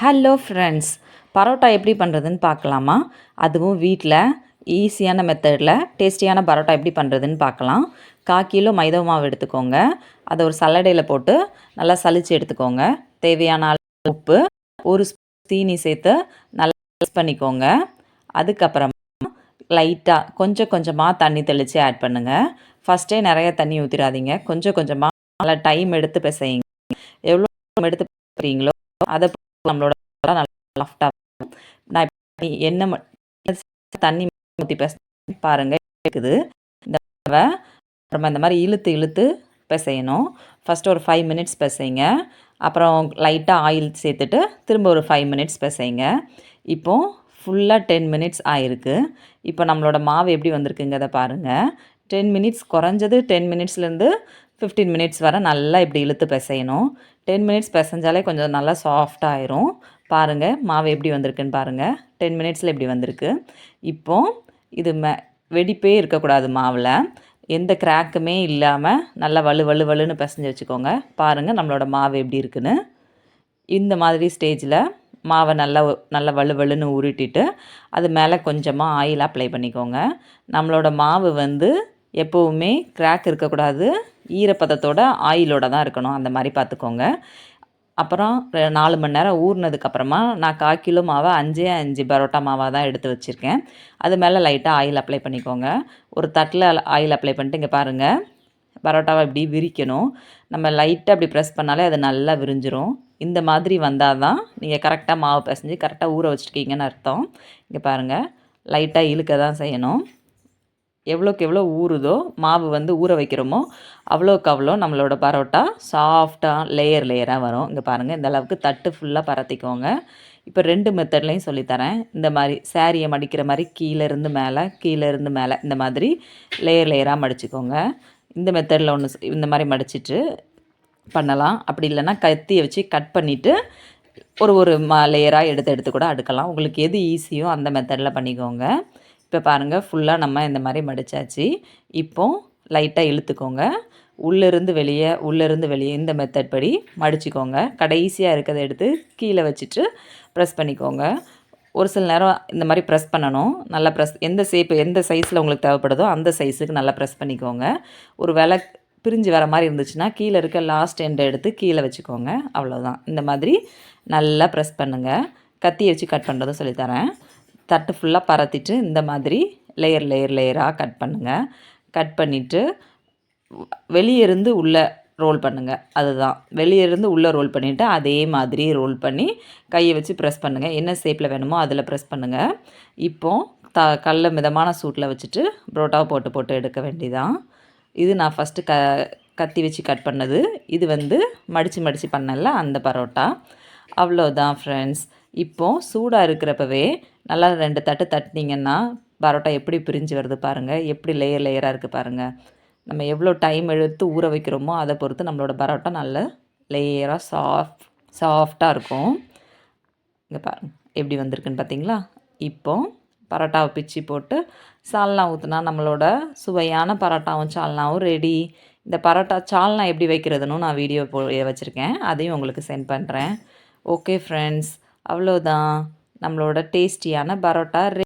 Hello friends parotta எப்படி பண்ணுறதுன்னு பார்க்கலாமா? அதுவும் வீட்டில் ஈஸியான மெத்தடில் டேஸ்டியான பரோட்டா எப்படி பண்ணுறதுன்னு பார்க்கலாம். கா கிலோ மைதா மாவு எடுத்துக்கோங்க. அதை ஒரு சல்லடையில் போட்டு நல்லா சளிச்சு எடுத்துக்கோங்க. தேவையான அளவு உப்பு ஒரு தீனி சேர்த்து நல்லா மிக்ஸ் பண்ணிக்கோங்க. அதுக்கப்புறமா லைட்டாக கொஞ்சம் கொஞ்சமாக தண்ணி தெளித்து ஆட் பண்ணுங்கள் ஃபஸ்ட்டே நிறைய தண்ணி ஊற்றிடாதீங்க கொஞ்சம் கொஞ்சமாக நல்லா டைம் எடுத்து பிசையுங்க. எவ்வளோ எடுத்து பிசைறீங்களோ அதை நம்மளோட நல்லா சாஃப்டாக நான் இப்போ என்ன தண்ணி ஊற்றி பேச பாருங்கள் இருக்குது இந்த அப்புறமா இந்த மாதிரி இழுத்து இழுத்து பிசையணும். ஃபஸ்ட்டு ஒரு ஃபைவ் மினிட்ஸ் பிசைங்க. அப்புறம் லைட்டாக ஆயில் சேர்த்துட்டு திரும்ப ஒரு ஃபைவ் மினிட்ஸ் பிசைங்க. இப்போது ஃபுல்லாக டென் மினிட்ஸ் ஆயிருக்கு. இப்போ நம்மளோட மாவு எப்படி வந்திருக்குங்கிறத பாருங்கள் டென் மினிட்ஸ் குறைஞ்சது டென் மினிட்ஸ்லேருந்து ஃபிஃப்டீன் மினிட்ஸ் வரை நல்லா இப்படி இழுத்து பிசையணும். டென் மினிட்ஸ் பிசைஞ்சாலே கொஞ்சம் நல்லா சாஃப்டாகிரும் பாருங்கள் மாவு எப்படி வந்திருக்குன்னு பாருங்கள் டென் மினிட்ஸில் இப்படி வந்திருக்கு. இப்போது இது மே வெடிப்பே இருக்கக்கூடாது மாவில். எந்த கிராக்குமே இல்லாமல் நல்லா வலு வலு வலுன்னு பிசைஞ்சு வச்சுக்கோங்க. பாருங்கள் நம்மளோட மாவு எப்படி இருக்குன்னு. இந்த மாதிரி ஸ்டேஜில் மாவை நல்லா நல்லா வலு வலுன்னு உருட்டிட்டு அது மேலே கொஞ்சமாக ஆயில் அப்ளை பண்ணிக்கோங்க. நம்மளோட மாவு வந்து எப்போவுமே கிராக் இருக்கக்கூடாது. ஈரப்பதத்தோட ஆயிலோட தான் இருக்கணும். அந்த மாதிரி பார்த்துக்கோங்க. அப்புறம் நாலு மணி நேரம் ஊறினதுக்கப்புறமா நான் கால் கிலோ மாவை அஞ்சே அஞ்சு பரோட்டா மாவாக தான் எடுத்து வச்சுருக்கேன். அது மேலே லைட்டாக ஆயில் அப்ளை பண்ணிக்கோங்க. ஒரு தட்டில் ஆயில் அப்ளை பண்ணிட்டு இங்கே பாருங்கள் பரோட்டாவை இப்படி விரிக்கணும். நம்ம லைட்டாக அப்படி ப்ரெஸ் பண்ணாலே அது நல்லா விரிஞ்சிரும். இந்த மாதிரி வந்தால் தான் நீங்கள் கரெக்டாக மாவு பிசைஞ்சு கரெக்டாக ஊற வச்சுருக்கீங்கன்னு அர்த்தம். இங்கே பாருங்கள் லைட்டாக இழுக்க தான் செய்யணும். எவ்வளோக்கு எவ்வளோ ஊறுதோ மாவு வந்து ஊற வைக்கிறோமோ அவ்வளோக்கு அவ்வளோ நம்மளோட பரோட்டா சாஃப்டாக லேயர் லேயராக வரும். இங்கே பாருங்கள் இந்த அளவுக்கு தட்டு ஃபுல்லாக பரத்திக்கோங்க. இப்போ ரெண்டு மெத்தட்லையும் சொல்லித்தரேன். இந்த மாதிரி சேரீயை மடிக்கிற மாதிரி கீழேருந்து மேலே கீழேருந்து மேலே இந்த மாதிரி லேயர் லேயராக மடிச்சுக்கோங்க. இந்த மெத்தடில் ஒன்று இந்த மாதிரி மடிச்சிட்டு பண்ணலாம். அப்படி இல்லைன்னா கத்தியை வச்சு கட் பண்ணிவிட்டு ஒரு ஒரு மா லேயராக எடுத்து எடுத்து கூட அடுக்கலாம். உங்களுக்கு எது ஈஸியோ அந்த மெத்தடில் பண்ணிக்கோங்க. இப்போ பாருங்கள் ஃபுல்லாக நம்ம இந்த மாதிரி மடித்தாச்சு இப்போது லைட்டாக இழுத்துக்கோங்க. உள்ளேருந்து வெளியே உள்ளேருந்து வெளியே இந்த மெத்தட் படி மடிச்சுக்கோங்க. கடைசியாக இருக்கிறத எடுத்து கீழே வச்சுட்டு ப்ரெஸ் பண்ணிக்கோங்க. ஒரு சில நேரம் இந்த மாதிரி ப்ரெஸ் பண்ணணும். நல்லா ப்ரெஸ் எந்த ஷேப்பு எந்த சைஸில் உங்களுக்கு தேவைப்படுதோ அந்த சைஸுக்கு நல்லா ப்ரெஸ் பண்ணிக்கோங்க. ஒரு விலை பிரிஞ்சு வர மாதிரி இருந்துச்சுன்னா கீழே இருக்க லாஸ்ட் எண்டை எடுத்து கீழே வச்சுக்கோங்க. அவ்வளோதான் இந்த மாதிரி நல்லா ப்ரெஸ் பண்ணுங்கள் கத்தியை வச்சு கட் பண்ணுறதும் சொல்லித்தரேன். தட்டு ஃபுல்லாக பரத்திட்டு இந்த மாதிரி லேயர் லேயர் லேயராக கட் பண்ணுங்கள் கட் பண்ணிவிட்டு வெளியே இருந்து உள்ளே ரோல் பண்ணுங்கள் அதுதான். வெளியே இருந்து உள்ளே ரோல் பண்ணிவிட்டு அதே மாதிரி ரோல் பண்ணி கையை வச்சு ப்ரெஸ் பண்ணுங்கள் என்ன ஷேப்பில் வேணுமோ அதில் ப்ரெஸ் பண்ணுங்கள் இப்போது த கல்ல மிதமான சூட்டில் வச்சுட்டு புரோட்டாவை போட்டு போட்டு எடுக்க வேண்டிதான். இது நான் ஃபஸ்ட்டு க கத்தி வச்சு கட் பண்ணது. இது வந்து மடித்து மடித்து பண்ணல அந்த பரோட்டா. அவ்வளோதான் ஃப்ரெண்ட்ஸ் இப்போது சூடாக இருக்கிறப்பவே நல்லா ரெண்டு தட்டு தட்டினீங்கன்னா பரோட்டா எப்படி பிரிஞ்சு வருது பாருங்கள் எப்படி லேயர் லேயராக இருக்குது பாருங்கள் நம்ம எவ்வளோ டைம் எடுத்து ஊற வைக்கிறோமோ அதை பொறுத்து நம்மளோட பரோட்டா நல்ல லேயராக சாஃப்ட் சாஃப்டாக இருக்கும். இங்கே பாருங்கள் எப்படி வந்திருக்குன்னு பார்த்தீங்களா இப்போது பரோட்டாவை பிச்சு போட்டு சால்னா ஊற்றுனா நம்மளோட சுவையான பரோட்டாவும் சால்னாவும் ரெடி இந்த பரோட்டா சால்னா எப்படி வைக்கிறதுன்னு நான் வீடியோ போ வச்சுருக்கேன். அதையும் உங்களுக்கு சென்ட் பண்ணுறேன் ஓகே ஃப்ரெண்ட்ஸ் அவ்வளோதான் நம்மளோட டேஸ்டியான பரோட்டா